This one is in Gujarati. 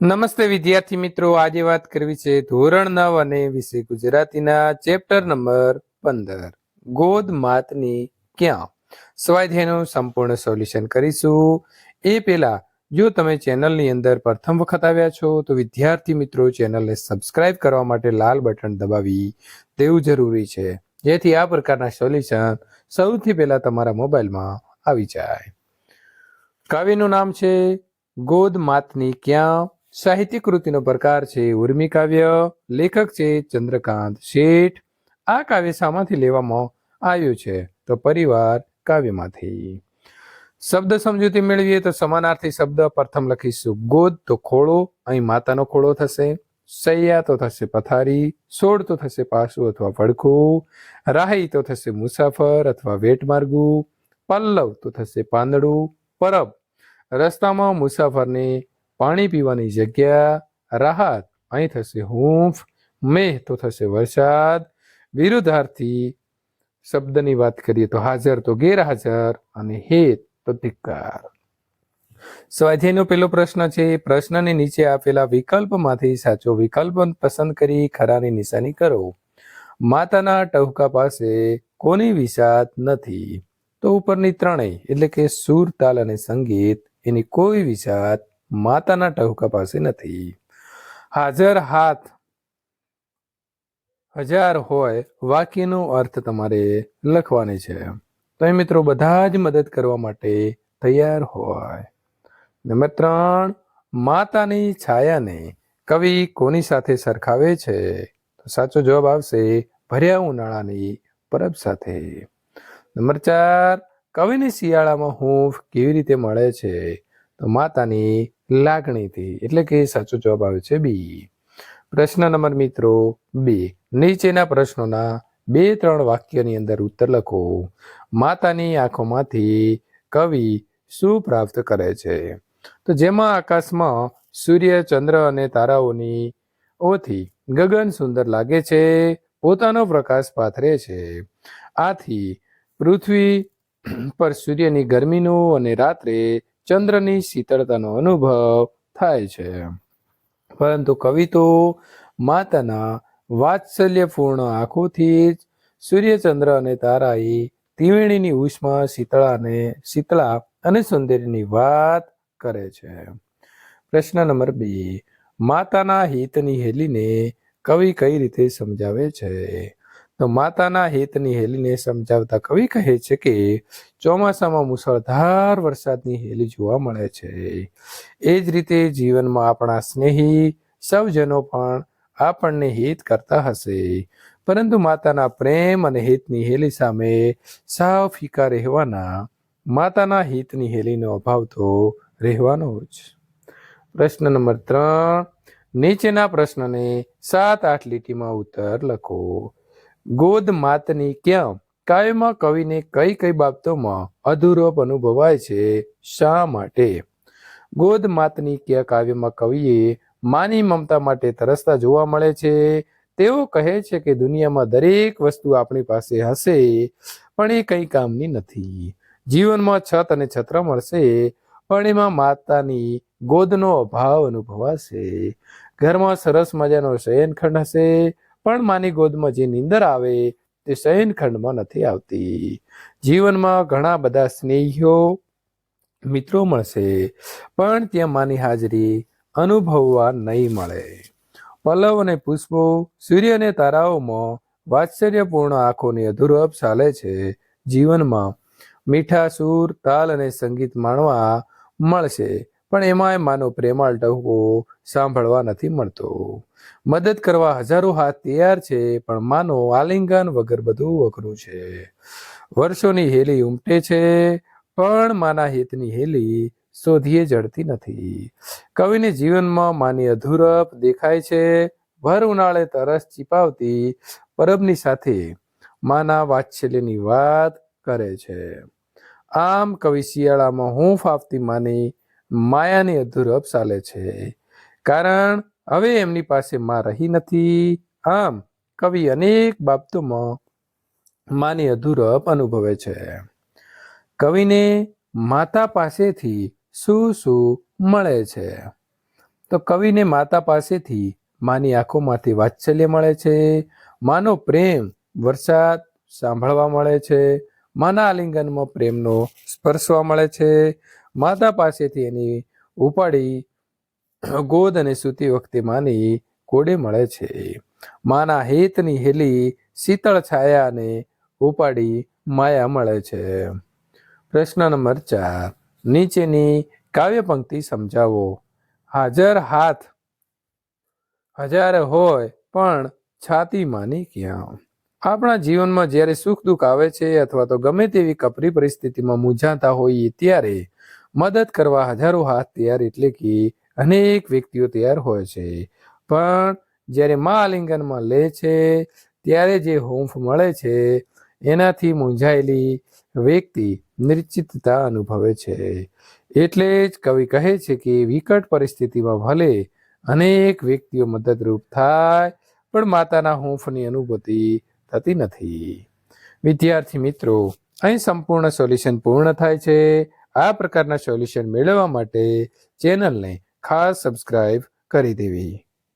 નમસ્તે વિદ્યાર્થી મિત્રો, આજે વાત કરવી છે ધોરણ નવ અને વિષય ગુજરાતીના ચેપ્ટર નંબર પંદર. ગોદ માતની ક્યાં? સ્વાધ્યાયનું સંપૂર્ણ સોલ્યુશન કરીશું. એ પહેલા, જો તમે ચેનલની અંદર પ્રથમ વખત આવ્યા છો, તો વિદ્યાર્થી મિત્રો ચેનલને સબસ્ક્રાઇબ કરવા માટે લાલ બટન દબાવી તેવું જરૂરી છે. જેથી આ પ્રકારના સોલ્યુશન સૌથી પહેલા તમારા મોબાઈલમાં આવી જાય. કાવ્યનું નામ છે, ગોદ માતની ક્યાં? સાહિત્ય કૃતિનો પ્રકાર છે ઉર્મી કાવ્ય, લેખક છે ચંદ્રકાંત શેઠ. આ કાવ્ય શામાંથી લેવામાં આવ્યું છે. તો પરિવાર કાવ્યમાંથી. શબ્દ સમજૂતી મેળવીએ તો સમાનાર્થી શબ્દ પ્રથમ લખીશું. ગોદ તો ખોળો, અહીં માતાનો ખોળો થશે. સૈયા તો થશે પથારી સોડ તો થશે પાસું અથવા પડખું રાહી તો થશે મુસાફર અથવા વેટમાર્ગુ પલ્લવ તો થશે પાંદડું, પરબ. રસ્તામાં મુસાફરને પાણી પીવાની જગ્યા રાહત. અહીં થશે હૂંફ મેહ તો થશે વરસાદ. વિરુદ્ધાર્થી શબ્દની વાત કરીએ તો હાજર તો ગેરહાજર અને હેત તો ધિક્કાર. સ્વાધ્યાયનો પેલો પ્રશ્ન છે, પ્રશ્નની નીચે આપેલા વિકલ્પમાંથી સાચો વિકલ્પ પસંદ કરી ખરાની નિશાની કરો. માતાના ટહુકા પાસે કોની વિષાદ નથી? તો ઉપરની ત્રણેય, એટલે કે સુર તાલ અને સંગીત, એની કોઈ વિષાદ માતાના ટહુકા પાસે નથી. હાજર હાથ હજાર હોય, વાક્યનો અર્થ તમારે લખવાની છે. તો એ મિત્રો બધા જ મદદ કરવા માટે તૈયાર હોય. નંબર ત્રણ, માતાની છાયાને કવિ કોની સાથે સરખાવે છે? તો સાચો જવાબ આવશે, ભર્યા ઉનાળાની પરબ સાથે. નંબર ચાર, કવિને શિયાળામાં હૂંફ કેવી રીતે મળે છે? તો માતાની લાગણીથી. એટલે કે સાચો જવાબ આવે છે બી. પ્રશ્ન નંબર મિત્રો બે. નીચેના પ્રશ્નોના બે ત્રણ વાક્યની અંદર ઉત્તર લખો. માતાની આંખોમાંથી કવિ શું પ્રાપ્ત કરે છે? તો જેમાં આકાશમાં સૂર્ય, ચંદ્ર અને તારાઓની ઓથી ગગન સુંદર લાગે છે, પોતાનો પ્રકાશ પાથરે છે. આથી પૃથ્વી પર સૂર્યની ગરમીનો અને રાત્રે ચંદ્રની શીતળતાનો અનુભવ થાય છે. પરંતુ કવિ તો માતાના વાત્સલ્યપૂર્ણ આંખોથી જ સૂર્યચંદ્ર અને તારાએ ત્રિવેણીની ઉષ્મા શીતળાને શીતળા અને સુંદરીની વાત કરે છે. પ્રશ્ન નંબર બે, માતાના હિતની હેલીને કવિ કઈ રીતે સમજાવે છે? તો માતાના હિતની હેલીને સમજાવતા કવિ કહે છે કે ચોમાસામાં મુસળધાર વરસાદની હેલી જોવા મળે છે. એ જ રીતે જીવનમાં આપણા સ્નેહી સૌજનો પણ આપણને હિત કરતા હશે. પરંતુ માતાના પ્રેમ અને હિતની હેલી સામે સાવ ફીકા રહેવાના માતાના હિતની હેલીનો અભાવ તો રહેવાનો જ. પ્રશ્ન નંબર ત્રણ, નીચેના પ્રશ્નને સાત આઠ લીટીમાં ઉત્તર લખો. ગોદ માતની ક્યાં? કાવ્યમાં કવિને કઈ કઈ બાબતોમાં અધૂરોપ અનુભવાય છે શા માટે? ગોદ માતની ક્યાં કાવ્યમાં કવિએ માની મમતા માટે તરસતા જોવા મળે છે? તેઓ કહે છે કે દુનિયામાં દરેક વસ્તુ આપણી પાસે હશે, પણ એ કંઈ કામની નથી. જીવનમાં છત અને છત્ર મળશે, પણ એમાં માતાની ગોદનો અભાવ અનુભવાશે. ઘરમાં સરસ મજાનો શયનખંડ હશે પણ માની ગોદમાં જે નીંદર આવે તે શયનખંડમાં નથી આવતી. જીવનમાં ઘણા બધા સ્નેહીઓ મિત્રો મળશે, પણ ત્યાં માની હાજરી અનુભવવા નહીં મળે. પલ્લવ અને પુષ્પો સૂર્ય અને તારાઓમાં વાત્સર્યપૂર્ણ આંખોની અધુરપ ચાલે છે. જીવનમાં મીઠા સૂર, તાલ અને સંગીત માણવા મળશે. પણ એમાંય માનો પ્રેમાળ ટહુકો સાંભળવા નથી મળતો. મદદ કરવા હજારો હાથ તૈયાર છે, પણ માનો આલિંગન વગર બધું અઘરું છે. વર્ષોની હેલી ઉમટે છે, પણ માના હિતની હેલી શોધીએ જડતી નથી. કવિને જીવનમાં માની અધૂરપ દેખાય છે, ભર ઉનાળે તરસ ચીપાવતી પરબની સાથે માના વાત્સલ્યની વાત કરે છે. આમ કવિ શિયાળામાં હું ફાફતી માની માયાની અધૂરપ ચાલે છે. કારણ હવે એમની પાસે માં રહી નથી. આમ કવિ અનેક બાબતોમાં માની અધૂરપ અનુભવે છે. કવિને માતા પાસેથી શું શું મળે છે? તો કવિને માતા પાસેથી માની આંખોમાંથી વાત્સલ્ય મળે છે. માનો પ્રેમ વરસાદ સાંભળવા મળે છે. માના આલિંગનમાં પ્રેમનો સ્પર્શવા મળે છે. માતા પાસેથી એની ઉપાડી ગોદ અને સૂતી વખતે માની કોડે મળે છે. માના હેતની હેલી શીતળ છાયાને ઉપાડી માયા મળે છે. પ્રશ્ન નંબર ચાર. નીચેની કાવ્ય પંક્તિ સમજાવો. હાજર હાથ. હજાર હોય પણ છાતી માની ક્યાં? આપણા જીવનમાં જ્યારે સુખ દુઃખ આવે છે અથવા તો ગમે તેવી કપરી પરિસ્થિતિમાં મૂંઝાતા હોઈએ ત્યારે મદદ કરવા હજારો હાથ તૈયાર એટલે કે અનેક વ્યક્તિઓ તૈયાર હોય છે. પણ જ્યારે મા આલિંગનમાં લે છે, ત્યારે જે હોંફ મળે છે, એનાથી મૂંઝાયેલી વ્યક્તિ નિશ્ચિતતા અનુભવે છે. એટલે જ કવિ કહે છે કે વિકટ પરિસ્થિતિમાં ભલે અનેક વ્યક્તિઓ મદદરૂપ થાય, પણ માતાના હૂંફની અનુભૂતિ થતી નથી. વિદ્યાર્થી મિત્રો, અહીં સંપૂર્ણ સોલ્યુશન પૂર્ણ થાય છે. આ પ્રકારના સોલ્યુશન મેળવવા માટે ચેનલને ખાસ સબસ્ક્રાઇબ કરી દેવી.